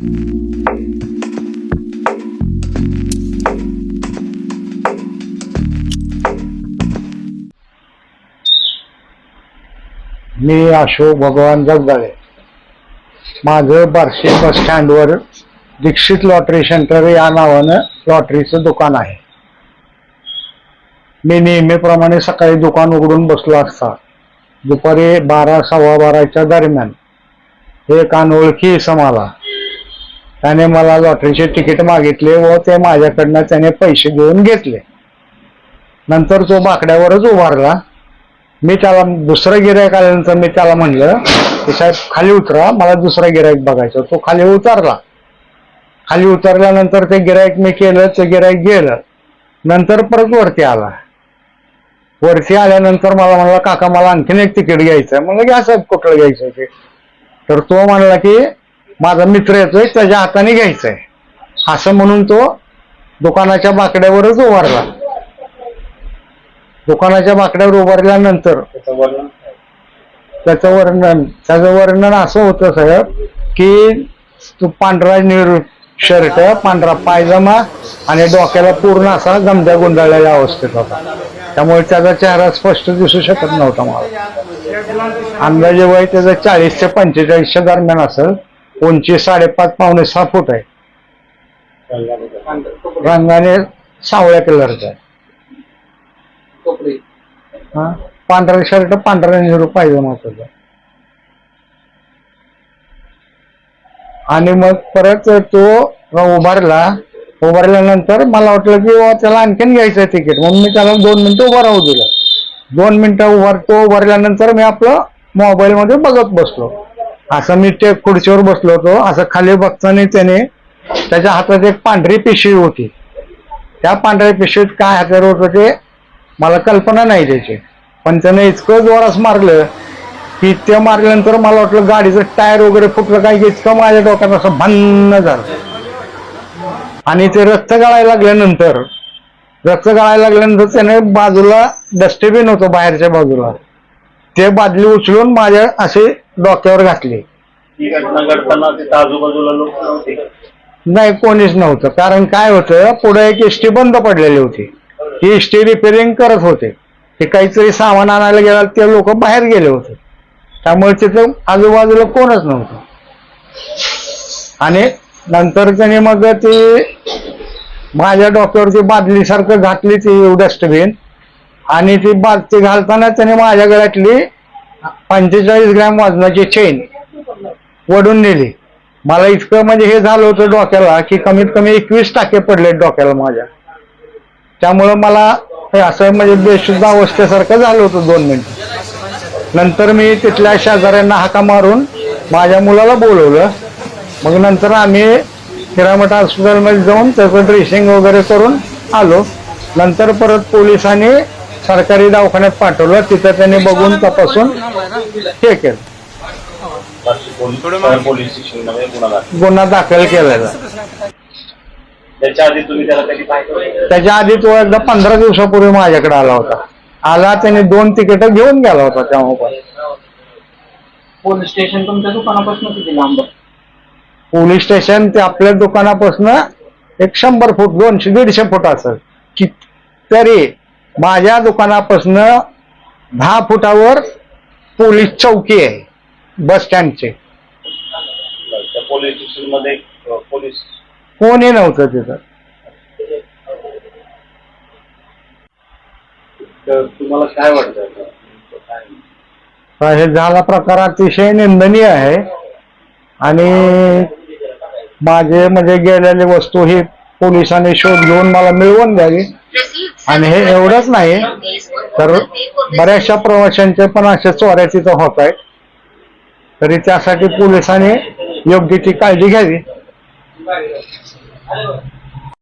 मी अशोक भगवान जगदाळे. माझं बार्शी बस स्टँडवर दीक्षित लॉटरी सेंटर या नावानं लॉटरीचं दुकान आहे. मी नेहमीप्रमाणे सकाळी दुकान उघडून बसलो असता. दुपारी बारा सव्वा बाराच्या दरम्यान एक अनोळखी समाला त्याने मला लॉटरीचे तिकीट मागितले व ते माझ्याकडनं त्याने पैसे देऊन घेतले. नंतर तो बाकड्यावरच उभारला. मी त्याला दुसरं गिरायक आल्यानंतर मी त्याला म्हणलं की साहेब खाली उतरा मला दुसरा गिरायक बघायचा. तो खाली उतरला. खाली उतरल्यानंतर ते गिरायक मी केलं ते गिरायक गेलं. नंतर परत वरती आला. वरती आल्यानंतर मला म्हणला काका मला आणखीन एक तिकीट घ्यायचं म्हणलं घ्या साहेब कुठलं घ्यायचं ते? तर तो म्हणला की माझा मित्र येतोय त्याच्या हाताने घ्यायचंय. असं म्हणून तो दुकानाच्या बाकड्यावरच उभारला. दुकानाच्या बाकड्यावर उभारल्यानंतर त्याचं वर्णन त्याचं वर्णन असं होतं साहेब की तो पांढरा निर शर्ट पांढरा पायजमा आणि डोक्याला पूर्ण असा गमद्या गुंडाळलेल्या अवस्थेत होता. त्यामुळे त्याचा चेहरा स्पष्ट दिसू शकत नव्हता मला. अंदाजे वय त्याचं चाळीस ते पंचेचाळीसच्या दरम्यान असेल. उंची साडेपाच पावणे सहा फूट आहे. रंगाने सावळ्या कलरचा आहे. हा? पांढरा शर्ट पांढरा नेहरू पाहिजे महत्त्वाचा आणि मग परत तो उभारला. उभारल्यानंतर मला वाटलं की बुवा त्याला आणखीन घ्यायचं तिकीट. म्हणून मी त्याला दोन मिनिटं उभं राहू दिलं. दोन मिनिटं उभार तो उभारल्यानंतर मी आपलं मोबाईल मध्ये बघत बसलो. असं मी त्या खुर्चीवर बसलो होतो असं खाली बघताना त्याने त्याच्या हातात एक पांढरी पिशवी होती. त्या पांढऱ्या पिशवीत काय हातावर होतं ते मला कल्पना नाही त्याची. पण त्याने इतकं जोरास मारलं की ते मारल्यानंतर मला वाटलं गाडीचं टायर वगैरे फुटलं काय इतकं माझ्या डोक्यात असं भन्न झालं. आणि ते रक्त गाळायला लागल्यानंतर रक्त गाळायला लागल्यानंतर त्याने बाजूला डस्टबिन होतं बाहेरच्या बाजूला. ते बादली उचलून माझ्या असे डोक्यावर घातली. ही घटना घडताना तिथं आजूबाजूला लोक नव्हते नाही कोणीच नव्हतं. कारण काय होतं पुढे एक एसटी बंद पडलेली होती. ही एसटी रिपेरिंग करत होते. ते काहीतरी सामान आणायला गेला ते लोक बाहेर गेले होते. त्यामुळे तिथं आजूबाजूला कोणच नव्हतं. आणि नंतर त्याने मग ती माझ्या डोक्यावरती बादलीसारखं घातली ती डस्टबिन आणि ती बालती घालताना त्याने माझ्या गळ्यातली पंचेचाळीस ग्रॅम वजनाची चेन वडून नेली. मला इतकं म्हणजे हे झालं होतं डोक्याला की कमीत कमी एकवीस टाके पडले डोक्याला माझ्या. त्यामुळं मला हे असं म्हणजे बेशुद्ध अवस्थेसारखं झालं होतं दोन मिनिट. नंतर मी तिथल्या शेजाऱ्यांना हाका मारून माझ्या मुलाला बोलवलं. मग नंतर आम्ही हिरामठ हॉस्पिटलमध्ये जाऊन त्याचं ड्रेसिंग वगैरे करून आलो. नंतर परत पोलिसांनी सरकारी दवाखान्यात पाठवलं तिथं त्यांनी बघून तपासून हे? केलं. पोलीस स्टेशनमध्ये गुन्हा दाखल? गुन्हा दाखल केलेला. त्याच्या आधी तुम्ही त्याला कधी पाहिजे त्याच्या आधी तो एकदा पंधरा दिवसापूर्वी माझ्याकडे आला होता. आला त्याने दोन तिकीट घेऊन गेला होता तेव्हा पण पोलीस स्टेशन तुमच्या दुकानापासून किती लांब? पोलीस स्टेशन ते आपल्या दुकानापासून एक शंभर फूट दोनशे दीडशे फूट असेल. तरी माझ्या दुकानापासून दहा फुटावर पोलीस चौकी आहे बस स्टँडचे त्या पोलीस स्टेशनमध्ये अं, पोलीस कोणी नव्हतं तिथं तर तुम्हाला काय वाटतं आता? काय? तर हे झाला प्रकार अतिशय निंदनीय आहे आणि माझे म्हणजे गेलेली वस्तू ही पोलिसांनी शोध घेऊन मला मिळवून द्यावी आणि हे एवढंच नाही तर बऱ्याचशा प्रवाशांचे पण अशा चोऱ्या तिथं होत आहेत. तरी त्यासाठी पोलिसांनी योग्य ती काळजी घ्यावी.